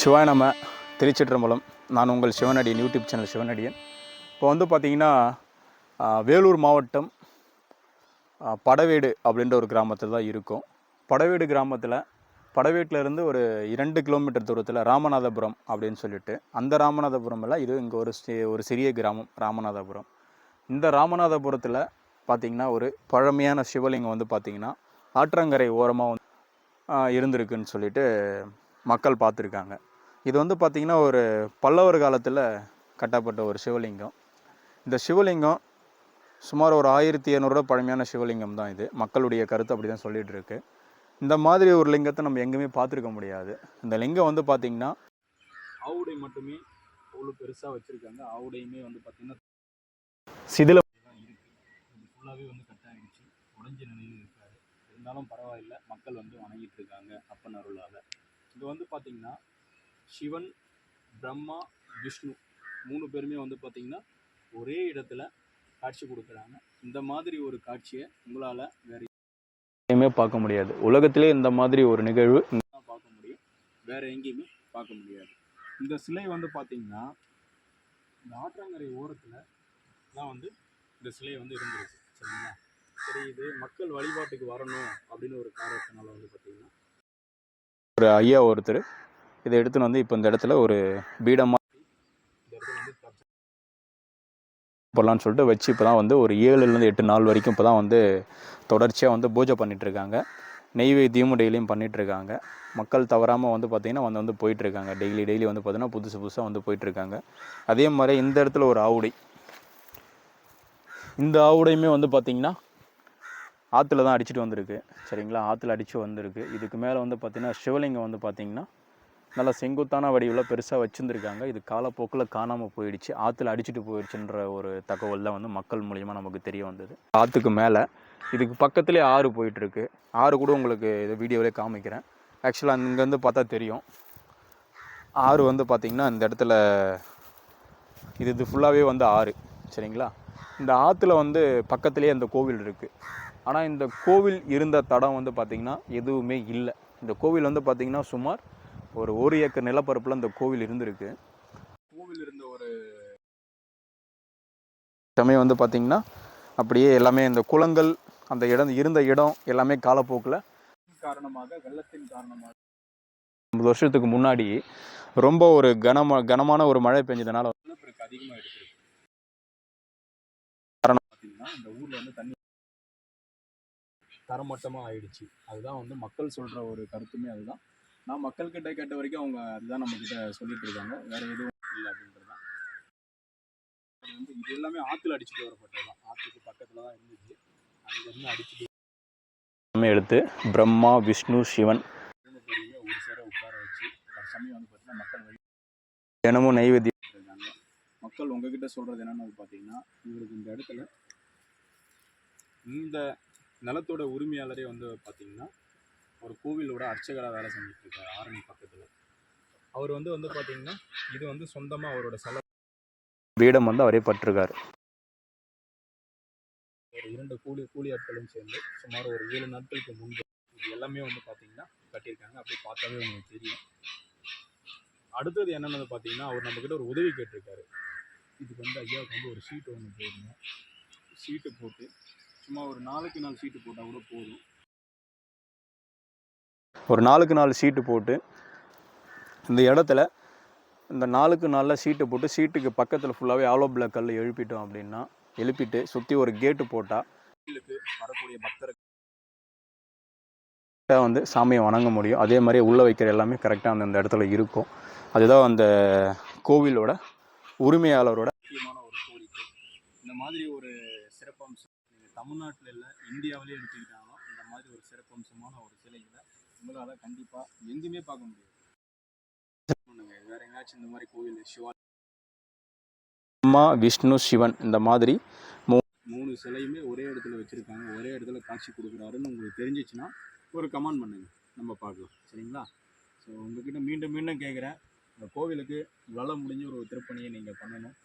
சிவாய் நம்ம திருச்சிற்றம்பலம். நான் உங்கள் சிவனடியன் யூடியூப் சேனல் சிவனடியன். இப்போ வந்து பார்த்திங்கன்னா வேலூர் மாவட்டம் படவேடு அப்படின்ற ஒரு கிராமத்தில் தான் இருக்கும். படவேடு கிராமத்தில் படவேட்டில் இருந்து ஒரு இரண்டு கிலோமீட்டர் தூரத்தில் ராமநாதபுரம் அப்படின்னு சொல்லிட்டு அந்த ராமநாதபுரம் எல்லாம் இது இங்கே ஒரு ஒரு சிறிய கிராமம் ராமநாதபுரம். இந்த ராமநாதபுரத்தில் பார்த்திங்கன்னா ஒரு பழமையான சிவலிங்கம் வந்து பார்த்திங்கன்னா ஆற்றங்கரை ஓரமாக வந்து இருந்திருக்குன்னு சொல்லிட்டு மக்கள் பார்த்துருக்காங்க. இது வந்து பார்த்திங்கன்னா ஒரு பல்லவர் காலத்தில் கட்டப்பட்ட ஒரு சிவலிங்கம். இந்த சிவலிங்கம் சுமார் ஒரு ஆயிரத்தி இரநூறுவா பழமையான சிவலிங்கம் தான் இது. மக்களுடைய கருத்து அப்படி தான் சொல்லிட்டு இருக்கு. இந்த மாதிரி ஒரு லிங்கத்தை நம்ம எங்கேயுமே பார்த்துருக்க முடியாது. இந்த லிங்கம் வந்து பார்த்திங்கன்னா ஆவுடை மட்டுமே அவ்வளோ பெருசாக வச்சுருக்காங்க. ஆவுடையுமே வந்து பார்த்திங்கன்னா சிதில ஃபுல்லாகவே வந்து கட் ஆகிடுச்சு உடஞ்ச நிலையில் இருக்காது இருந்தாலும் பரவாயில்ல. மக்கள் வந்து வணங்கிட்டு இருக்காங்க. அப்பன் அருளால். இது வந்து பார்த்திங்கன்னா சிவன் பிரம்மா விஷ்ணு மூணு பேருமே வந்து பார்த்திங்கன்னா ஒரே இடத்துல காட்சி கொடுக்குறாங்க. இந்த மாதிரி ஒரு காட்சியை உங்களால் வேற எங்கேயுமே பார்க்க முடியாது. உலகத்திலே இந்த மாதிரி ஒரு நிகழ்வு பார்க்க முடியும். வேறு எங்கேயுமே பார்க்க முடியாது. இந்த சிலை வந்து பார்த்திங்கன்னா இந்த ஆற்றங்கரை ஓரத்தில் தான் வந்து இந்த சிலை வந்து இருந்துருக்கு. சரிங்களா? சரி இது மக்கள் வழிபாட்டுக்கு வரணும் அப்படின்னு ஒரு காரணத்தினால வந்து பார்த்திங்கன்னா ஒரு ஐயா ஒருத்தர். இதை எடுத்துன்னு வந்து இப்போ இந்த இடத்துல ஒரு பீடமாக போடலான்னு சொல்லிட்டு வச்சு இப்போ தான் வந்து ஒரு ஏழுலேருந்து எட்டு நாள் வரைக்கும் இப்போ தான் வந்து தொடர்ச்சியாக வந்து பூஜை பண்ணிகிட்டு இருக்காங்க. நெய்வேத்தியமும் டெய்லியும் பண்ணிகிட்ருக்காங்க இருக்காங்க. மக்கள் தவறாமல் வந்து பார்த்திங்கன்னா வந்து வந்து போயிட்டுருக்காங்க டெய்லி டெய்லி வந்து பார்த்திங்கன்னா புதுசு புதுசாக வந்து போயிட்டுருக்காங்க அதே மாதிரி இந்த இடத்துல ஒரு ஆவுடை. இந்த ஆவுடையுமே வந்து பார்த்திங்கன்னா ஆற்றுல தான் அடிச்சுட்டு வந்திருக்கு. சரிங்களா? ஆற்றுல அடித்து வந்திருக்கு. இதுக்கு மேலே வந்து பார்த்திங்கன்னா சிவலிங்கம் வந்து பார்த்திங்கன்னா நல்லா செங்குத்தான வடிவில் பெருசாக வச்சுருந்துருக்காங்க. இது காலப்போக்கில் காணாமல் போயிடுச்சு. ஆற்றுல அடிச்சிட்டு போயிடுச்சுன்ற ஒரு தகவல் தான் வந்து மக்கள் மூலிமா நமக்கு தெரிய வந்தது. ஆற்றுக்கு மேலே இதுக்கு பக்கத்துலேயே ஆறு போயிட்டுருக்கு. ஆறு கூட உங்களுக்கு இது வீடியோவிலே காமிக்கிறேன். ஆக்சுவலாக இங்கேருந்து பார்த்தா தெரியும். ஆறு வந்து பார்த்திங்கன்னா இந்த இடத்துல இது இது ஃபுல்லாகவே வந்து ஆறு. சரிங்களா? இந்த ஆற்றுல வந்து பக்கத்துலேயே அந்த கோவில் இருக்குது ஆனால் இந்த கோவில் இருந்த தடம் வந்து பார்த்திங்கன்னா எதுவுமே இல்லை. இந்த கோவில் வந்து பார்த்திங்கன்னா சுமார் ஒரு ஒரு ஏக்கர் நிலப்பரப்பில் இந்த கோவில் இருந்திருக்கு. கோவில் இருந்த ஒரு சமயம் வந்து பார்த்திங்கன்னா அப்படியே எல்லாமே இந்த குளங்கள் அந்த இடம் இருந்த இடம் எல்லாமே காலப்போக்கில். காரணமாக வெள்ளத்தின் காரணமாக. ஐம்பது வருஷத்துக்கு முன்னாடி ரொம்ப ஒரு கனமா கனமான ஒரு மழை பெஞ்சதுனால அதிகமாக எடுத்திருக்கு பார்த்தீங்கன்னா இந்த ஊரில் வந்து தண்ணி தரமட்டமாக ஆயிடுச்சு. அதுதான் வந்து மக்கள் சொல்கிற ஒரு கருத்துமே அதுதான். நான் மக்கள்கிட்ட கேட்ட வரைக்கும் அவங்க அதுதான் நம்மக்கிட்ட சொல்லிட்டு இருக்காங்க. வேற எதுவும் இல்லை அப்படின்றது தான் அது வந்து இது எல்லாமே ஆற்றுல அடிச்சுட்டு வரப்பட்டது தான் ஆற்றுக்கு பக்கத்தில் தான் இருந்துச்சு. அங்கேருந்து அடிச்சுட்டு எல்லாமே எடுத்து பிரம்மா விஷ்ணு சிவன் ஒரு சேர உட்கார வச்சு சமயம் வந்து பார்த்தீங்கன்னா மக்கள் வழி தினமும் நைவேத்தியம் இருக்காங்க. மக்கள் உங்ககிட்ட சொல்கிறது என்னென்னு பார்த்தீங்கன்னா இவருக்கு இந்த இடத்துல இந்த நிலத்தோட உரிமையாளரே வந்து பார்த்தீங்கன்னா ஒரு கோவிலோட அர்ச்சகராக வேலை செஞ்சுட்டு இருக்காரு ஆரணி பக்கத்தில். அவர் வந்து வந்து பார்த்தீங்கன்னா இது வந்து சொந்தமாக அவரோட செலவு. பீடம் வந்து அவரே பட்டிருக்காரு. ஒரு இரண்டு கூலி கூலி ஆட்களும் சேர்ந்து சுமார் ஒரு ஏழு நாட்களுக்கு முன்பு இது எல்லாமே வந்து பார்த்தீங்கன்னா கட்டியிருக்காங்க. அப்படி பார்த்தாவே உங்களுக்கு தெரியும். அடுத்தது என்னென்னு பார்த்தீங்கன்னா அவர் நம்மக்கிட்ட ஒரு உதவி கேட்டிருக்காரு. இதுக்கு வந்து ஐயாவுக்கு வந்து ஒரு சீட்டு ஒன்று போடணும். சீட்டு போட்டு சும்மா ஒரு நாளைக்கு நாலு சீட்டு போட்டால் கூட போதும். ஒரு நாளுக்கு நாலு சீட்டு போட்டு இந்த இடத்துல இந்த நாளுக்கு நாளில் சீட்டு போட்டு சீட்டுக்கு பக்கத்தில் ஃபுல்லாகவே ஆலோ பிளாக் கல் எழுப்பிட்டோம் அப்படின்னா எழுப்பிட்டு சுற்றி ஒரு கேட்டு போட்டால் வரக்கூடிய பக்தருக்கு வந்து சாமியை வணங்க முடியும். அதே மாதிரி உள்ளே வைக்கிற எல்லாமே கரெக்டாக அந்த அந்த இடத்துல இருக்கும். அதுதான் அந்த கோவிலோட உரிமையாளரோட முக்கியமான ஒரு கோரிக்கை இந்த மாதிரி ஒரு சிறப்பம்சம் நீங்கள் தமிழ்நாட்டில் இல்லை இந்தியாவிலே எடுத்துக்கிட்டாலும் இந்த மாதிரி ஒரு சிறப்பம்சமான ஒரு சிலைகளை உங்களால் கண்டிப்பாக எங்கேயுமே பார்க்க முடியாது. பண்ணுங்க. வேற எங்கேயாச்சும் இந்த மாதிரி கோவில் சிவா அம்மா விஷ்ணு சிவன் இந்த மாதிரி மூ மூணு சிலையுமே ஒரே இடத்துல வச்சுருக்காங்க. ஒரே இடத்துல காட்சி கொடுக்குறாருன்னு உங்களுக்கு தெரிஞ்சிச்சுன்னா ஒரு கமெண்ட் பண்ணுங்கள் நம்ம பார்க்கலாம். சரிங்களா? ஸோ உங்ககிட்ட மீண்டும் மீண்டும் கேட்குறேன் இந்த கோவிலுக்கு உங்களால் முடிஞ்ச ஒரு திருப்பணியை நீங்கள் பண்ணணும்.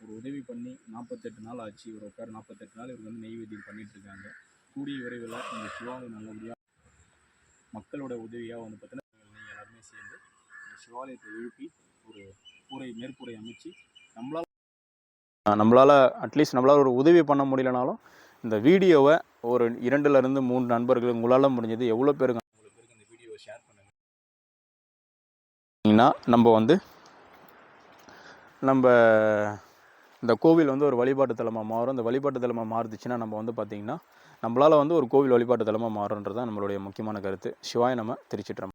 ஒரு உதவி பண்ணி நாற்பத்தெட்டு நாள் ஆச்சு. ஒரு உட்கார நாற்பத்தெட்டு நாள் இவர் வந்து நெய்வேத்தியம் பண்ணிட்டு இருக்காங்க. கூடிய விரைவில் இந்த சிவாவை நல்லபடியாக மக்களோட உதவியாக வந்து பார்த்தீங்கன்னா நீங்கள் எல்லாருமே சேர்ந்து இந்த சிவாலயத்தை எழுப்பி ஒரு கூரை மேற்கூரை அமைச்சு நம்மளால் நம்மளால் அட்லீஸ்ட் நம்மளால் ஒரு உதவி பண்ண முடியலனாலும் இந்த வீடியோவை ஒரு இரண்டுலேருந்து மூணு நண்பர்கள் உங்களால் முடிஞ்சது எவ்வளோ பேருக்கு அவ்வளோ பேருக்கு இந்த வீடியோவை ஷேர் பண்ணுங்கன்னா நம்ம வந்து நம்ம இந்த கோவில் வந்து ஒரு வழிபாட்டு தலமாக மாறும். இந்த வழிபாட்டு தலமாக மாறுதுச்சுன்னா நம்ம வந்து பார்த்திங்கன்னா நம்மளால் வந்து ஒரு கோவில் வழிபாட்டு தலமாக மாறுன்றது தான் நம்மளுடைய முக்கியமான கருத்து. சிவாய நம்ம திருச்சிட்டுறோம்